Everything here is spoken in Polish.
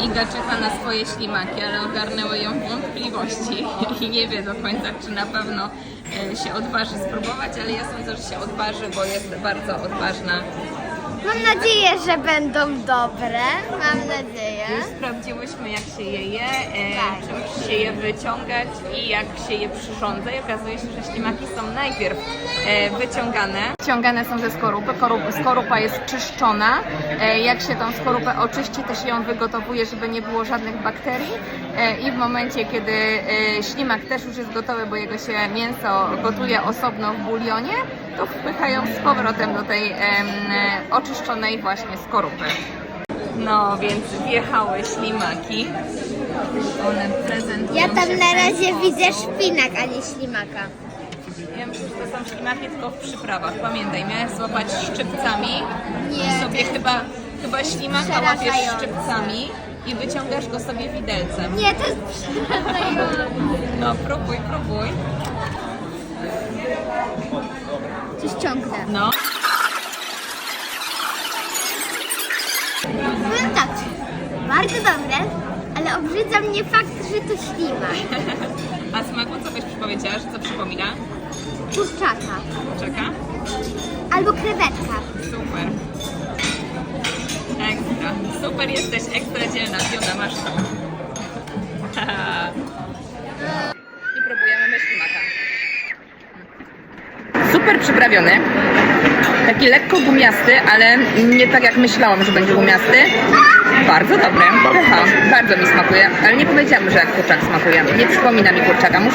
Iga czeka na swoje ślimaki, ale ogarnęły ją wątpliwości i nie wie do końca, czy na pewno e, się odważy spróbować, ale ja sądzę, że się odważy, bo jest bardzo odważna. Mam nadzieję, że będą dobre. Mam nadzieję. Już sprawdziłyśmy, jak się je je, e, Tak. czym się je wyciągać i jak się je przyrządza. I okazuje się, że ślimaki są najpierw e, wyciągane. Wyciągane są ze skorupy. Korup, skorupa jest czyszczona. E, jak się tą skorupę oczyści, to się ją wygotowuje, żeby nie było żadnych bakterii. E, I w momencie, kiedy e, ślimak też już jest gotowy, bo jego się mięso gotuje osobno w bulionie, to wpychają z powrotem do tej em, oczyszczonej właśnie skorupy. No, więc wjechały ślimaki. One prezentują Ja tam się na ten razie widzę szpinak, a nie ślimaka. Ja myślę, że to są ślimaki tylko w przyprawach. Pamiętaj, miałeś złapać szczypcami. Nie. Sobie chyba, chyba ślimaka łapiesz szczypcami i wyciągasz go sobie widelcem. Nie, to jest przerażające. No, próbuj, próbuj. No. Powiem tak, bardzo dobre, ale obrzydza mnie fakt, że to ślimak. A smaku co byś powiedziała, że co przypomina? Kurczaka. Czeka? Albo krewetka. Super. Ekstra. Super jesteś, ekstra dzielna. Fiona, masz to. Super przyprawiony. Taki lekko gumiasty, ale nie tak jak myślałam, że będzie gumiasty. Bardzo dobry. Pycha. Bardzo mi smakuje, ale nie powiedziałam, że jak kurczak smakuje. Nie przypomina mi kurczaka. Muszę